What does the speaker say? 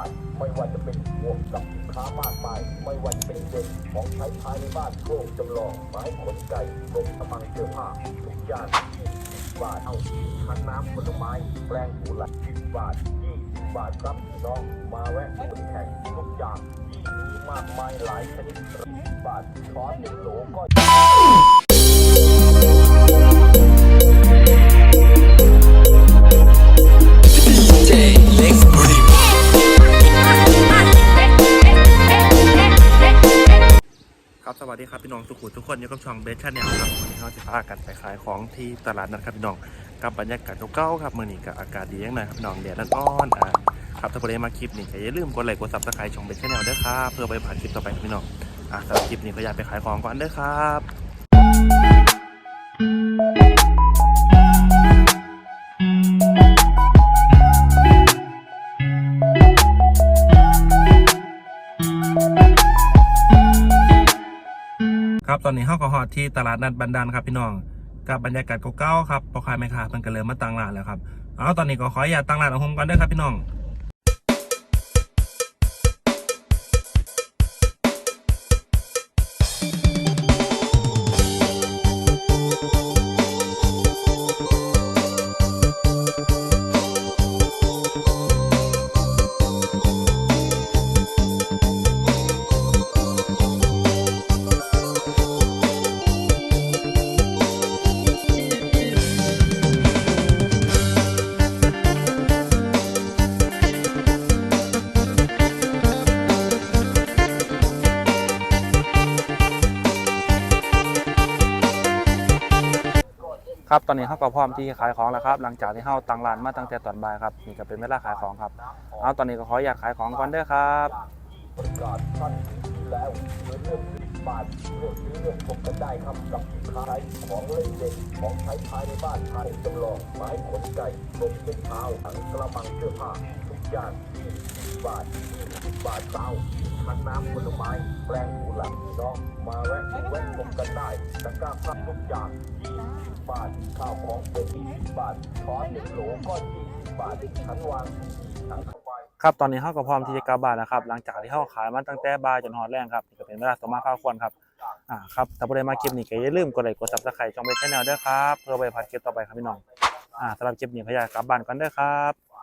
าทไม่ว่าจะเป็นพวกกับสินค้ามากมาย ไม่ว่าจะเป็นเด็กของใช้ภายในบ้านโครงจำลองไม้ขนไก่กรงกำมังเสื้อผ้าทุกอย่าง20บาทเอาคันน้ำผลไม้ แปลงหูหลัก10บาทที่20บาทครับน้องมาแวะซื้อแข่งทุกอย่างที่มีมากมายหลายชนิด20บาทช้อนหนึ่งโหลก็ วัสดีครับพี่น้องทุกคนทุกคนอยู่กับช่องเบสชาแนลครับวันนี้เราจะพากันไปขายของที่ตลาดนัดครับพี่น้องกับบรรยากาศเก่าๆครับมื่อนี้กับอากาศดีอย่างไรครับพี่น้องแดดร้อนอะครับถ้าใครมาคลิปนี้อย่าลืมกดไลค์กดซับสไครต์ช่องเบสชาแนลด้วยครับเพื่อไปผ่านคลิปต่อไปครับพี่น้องอะสำหรับคลิปนี้ก็อยากไปขายของก่อนเด้วยครับ ครับตอนนี้เข้าก็ฮอดที่ตลาดนัดบันดาลครับพี่น้องกับบรรยากาศเก่าๆครับพอขายไม่ขาดมันก็เริ่มมาตั้งร้านแล้วครับเอาตอนนี้ก็ขออย่าตั้งร้านเองผมก่อนเด้อครับพี่น้อง ครับตอนนี้เขาก็พร้อมที่ขายของแล้วครับ หลังจากที่เขาตั้งร้านมาตั้งแต่ตอนบ่ายครับนี่ก็เป็นเวลาขายของครับเอาตอนนี้ก็ขออยากขายของก่อนเด้อครับบาทเรื่องซื้อเรื่องชมกันได้ครับกับสินค้าของเล่นเด็กของใช้ภายในบ้านภายในจำลองไม้ขนไก่นมเป็นเท้าถังกระมังเสื้อผ้าทุกอย่างที่บาทยี่บาทเท้า คันน้ำผลไม้แปลงหูหลังน้องมาแวะแวะชมกันได้ตะกร้าพับทุกอย่างยี่สิบบาทข้าวของเป็นยี่สิบบาทช้อนหนึ่งโหลก็ยี่สิบบาทชั้นวางถังเข้าไปครับตอนนี้เขาก็พร้อมที่จะกลับบ้านแล้วครับ หลังจากที่เขาขายมาตั้งแต่บ่ายจนฮอดแรงครับนี่ก็เป็นเวลาสมมาข้าวควรครับอ่าครับถ้าผู้ใดมาคลิปนี้ก็อย่าลืมกดไลค์กดซับสไครต์ช่องเบสชแนลด้วยครับเพื่อไปผ่านคลิปต่อไปครับพี่น้องอ่าสำหรับคลิปนี้ขออยากกลับบ้านกันเด้อครับ